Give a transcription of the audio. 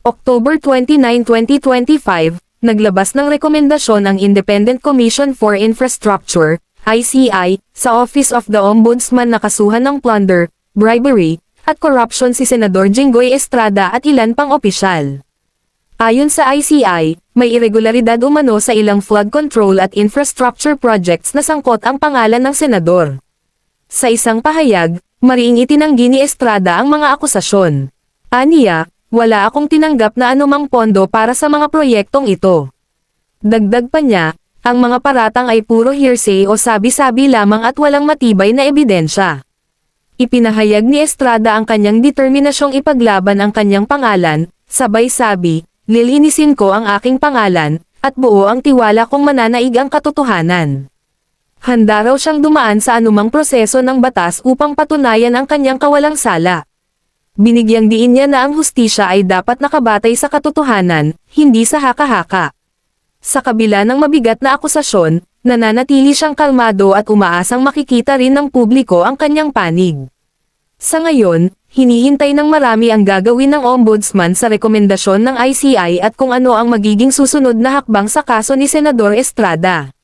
October 29, 2025, naglabas ng rekomendasyon ang Independent Commission for Infrastructure, ICI, sa Office of the Ombudsman na kasuhan ng plunder, bribery, at corruption si Senador Jinggoy Estrada at ilan pang opisyal. Ayon sa ICI, may irregularidad umano sa ilang flood control at infrastructure projects na sangkot ang pangalan ng senador. Sa isang pahayag, mariing itinanggi ni Estrada ang mga akusasyon. Aniya, wala akong tinanggap na anumang pondo para sa mga proyektong ito. Dagdag pa niya, ang mga paratang ay puro hearsay o sabi-sabi lamang at walang matibay na ebidensya. Ipinahayag ni Estrada ang kanyang determinasyong ipaglaban ang kanyang pangalan, sabay sabi, lilinisin ko ang aking pangalan, at buo ang tiwala kong mananaig ang katotohanan. Handa raw siyang dumaan sa anumang proseso ng batas upang patunayan ang kanyang kawalang sala. Binigyang diin niya na ang hustisya ay dapat nakabatay sa katotohanan, hindi sa haka-haka. Sa kabila ng mabigat na akusasyon, nananatili siyang kalmado at umaasang makikita rin ng publiko ang kanyang panig. Sa ngayon, hinihintay ng marami ang gagawin ng ombudsman sa rekomendasyon ng ICI at kung ano ang magiging susunod na hakbang sa kaso ni Senador Estrada.